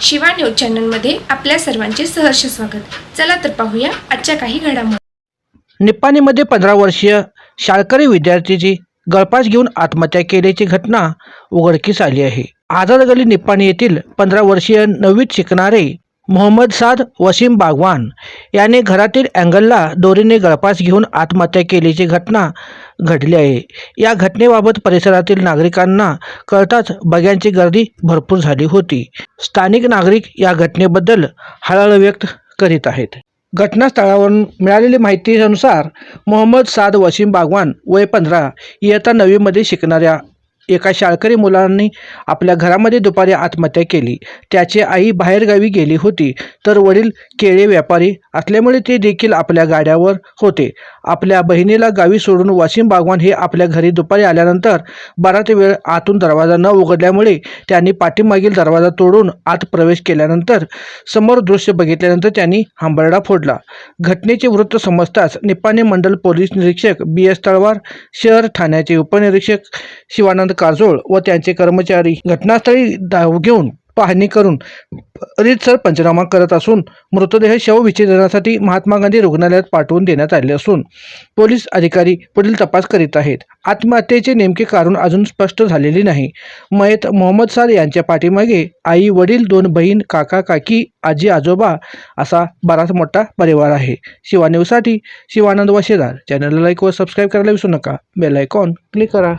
Shiva news चॅनलमध्ये आपल्या सर्वांचे सहर्ष स्वागत. चला तर पाहूया आजच्या काही घडामोडी. निप्पाणीमध्ये पंधरा वर्षीय शाळकरी विद्यार्थीची गळपास घेऊन आत्महत्या केल्याची घटना उघडकीस आली आहे. आझाद गली निप्पाणी येथील पंधरा वर्षीय नववीत शिकणारे मोहम्मद साद वसीम बागवान याने घरातील अँगलला दोरीने गळपास घेऊन आत्महत्या केल्याची घटना घडली आहे. या घटनेबाबत परिसरातील नागरिकांना कळताच बघ्यांची गर्दी भरपूर झाली होती. स्थानिक नागरिक या घटनेबद्दल हळहळ व्यक्त करीत आहेत. घटनास्थळावरून मिळालेली माहितीनुसार मोहम्मद साद वसीम बागवान वय पंधरा इयत्ता नववीमध्ये शिकणाऱ्या एका शाळकरी मुलांनी आपल्या घरामध्ये दुपारी आत्महत्या केली. त्याची आई बाहेरगावी गेली होती. तर वडील केळे व्यापारी असल्यामुळे ते देखील आपल्या गाड्यावर होते. आपल्या बहिणीला गावी सोडून वाशिम बागवान हे आपल्या घरी दुपारी आल्यानंतर बराच वेळ आतून दरवाजा न उघडल्यामुळे त्यांनी पाठीमागील दरवाजा तोडून आत प्रवेश केल्यानंतर समोर दृश्य बघितल्यानंतर त्यांनी हांबरडा फोडला. घटनेचे वृत्त समजताच निपाणी मंडल पोलीस निरीक्षक बी एस तळवार शहर ठाण्याचे उपनिरीक्षक शिवानंद काजोळ व त्यांचे कर्मचारी घटनास्थळी धाव घेऊन पाहणी करून रीतसर पंचनामा करत असून मृतदेह शवविच्छेदनासाठी महात्मा गांधी रुग्णालयात पाठवून देण्यात आले असून पोलीस अधिकारी पुढील तपास करीत आहेत. आत्महत्येचे नेमके कारण अजून स्पष्ट झालेले नाही. मयत मोहम्मद सार यांच्या पाठीमागे आई वडील दोन बहीण काका काकी आजी आजोबा असा बराच मोठा परिवार आहे. शिवान्यूजसाठी शिवानंद वशेदार. चॅनलला लाईक व सबस्क्राईब करायला विसरू नका. बेल आयकॉन क्लिक करा.